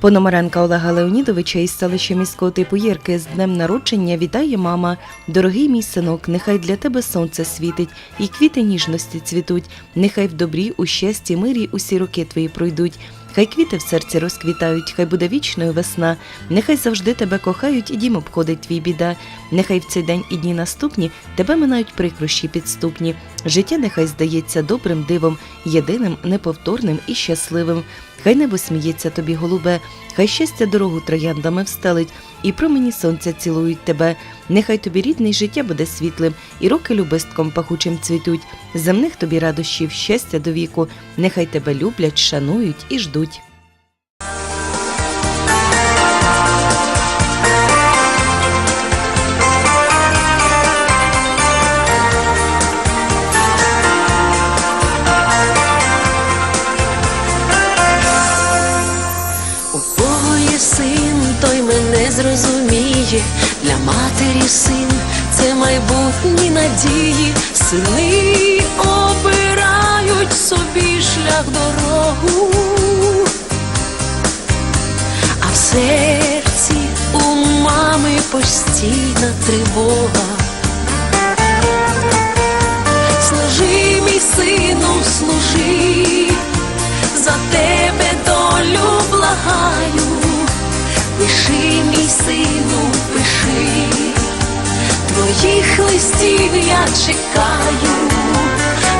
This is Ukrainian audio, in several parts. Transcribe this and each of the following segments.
Пономаренка Олега Леонідовича із селища міського типу Єрки з днем народження вітає мама. Дорогий мій синок, нехай для тебе сонце світить, і квіти ніжності цвітуть. Нехай в добрі, у щасті, мирі усі роки твої пройдуть. Хай квіти в серці розквітають, хай буде вічною весна. Нехай завжди тебе кохають і дім обходить твій біда. Нехай в цей день і дні наступні тебе минають прикрощі підступні. Життя нехай здається добрим дивом, єдиним, неповторним і щасливим. Хай небо сміється тобі, голубе, хай щастя дорогу трояндами встелить, і промені сонця цілують тебе. Нехай тобі рідний життя буде світлим, і роки любистком пахучим цвітуть. Земних тобі радощів, щастя до віку, нехай тебе люблять, шанують і ждуть. Надії. Сини обирають собі шлях дорогу, а в серці у мами постійна тривога. Служи, мій сину, служи, за тебе долю благаю, пиши, мій сину, пиши, твоїх листів я чекаю,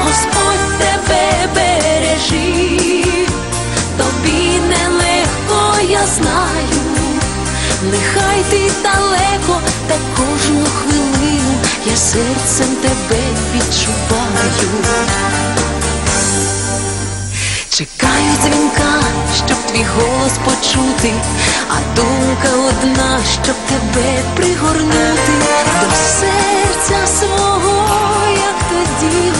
Господь тебе бережи, тобі нелегко, я знаю, нехай ти далеко, та кожну хвилину я серцем тебе відчуваю. Чекаю дзвінка, щоб твій голос почути, а думка одна, щоб тебе пригорнути до серця свого, як тоді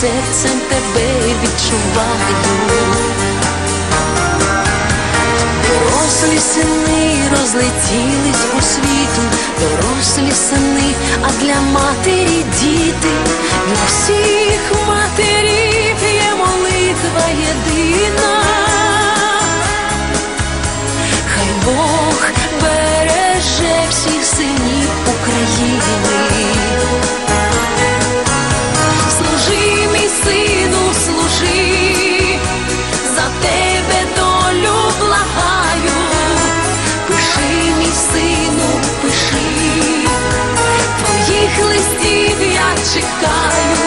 серцем тебе відчуваю. Дорослі сини розлетілись по світу, дорослі сини, а для матері діти, для всіх матерів є молитва єдина. Хай Бог береже всіх синів України. Я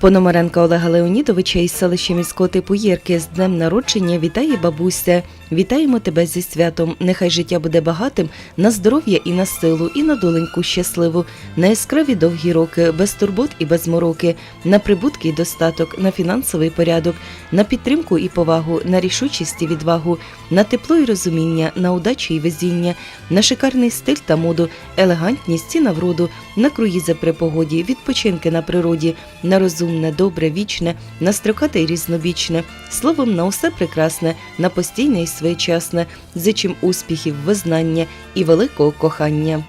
Пономаренка Олега Леонідовича із селища міського типу Єрки з днем народження вітає бабуся. Вітаємо тебе зі святом. Нехай життя буде багатим на здоров'я і на силу, і на доленьку щасливу, на яскраві довгі роки, без турбот і без мороки, на прибутки і достаток, на фінансовий порядок, на підтримку і повагу, на рішучість і відвагу, на тепло і розуміння, на удачу і везіння, на шикарний стиль та моду, елегантність і навроду, на круїзи при погоді, відпочинки на природі, на розумне, добре, вічне, на строкате й різнобічне, словом, на усе прекрасне, на постійне і своєчасне. Зичим успіхів, визнання і великого кохання.